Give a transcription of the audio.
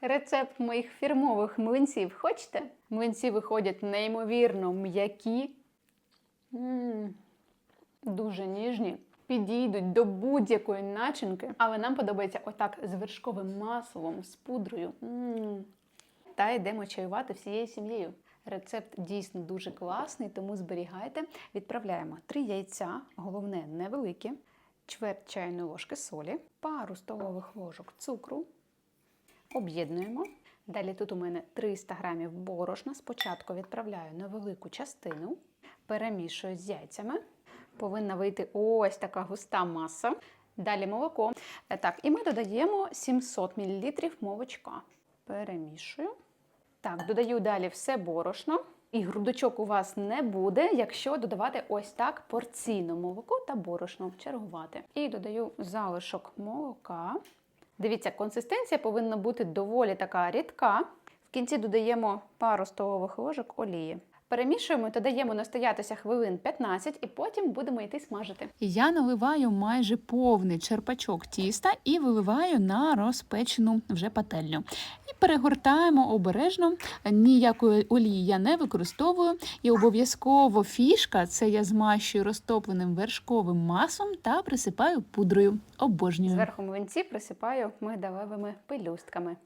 Рецепт моїх фірмових млинців. Хочете? Млинці виходять неймовірно м'які, М, дуже ніжні, підійдуть до будь-якої начинки, але нам подобається отак з вершковим маслом, з пудрою. М. Та йдемо чаювати всією сім'єю. Рецепт дійсно дуже класний, тому зберігайте. Відправляємо 3 яйця, головне невеликі, чверть чайної ложки солі, пару столових ложок цукру. Об'єднуємо. Далі тут у мене 300 грамів борошна. Спочатку відправляю на велику частину, перемішую з яйцями. Повинна вийти ось така густа маса. Далі молоко. Е, Так, і ми додаємо 700 мл молочка. Перемішую. Так, додаю далі все борошно. І грудочок у вас не буде, якщо додавати ось так порційно молоко та борошно чергувати. І додаю залишок молока. Дивіться, консистенція повинна бути доволі така рідка. В кінці додаємо пару столових ложок олії. Перемішуємо та даємо настоятися хвилин 15 і потім будемо йти смажити. Я наливаю майже повний черпачок тіста і виливаю на розпечену вже пательню. І перегортаємо обережно. Ніякої олії я не використовую. І обов'язково фішка це я змащую розтопленим вершковим маслом та присипаю пудрою. Обожнюю. Зверху млинці присипаю мигдалевими пелюстками.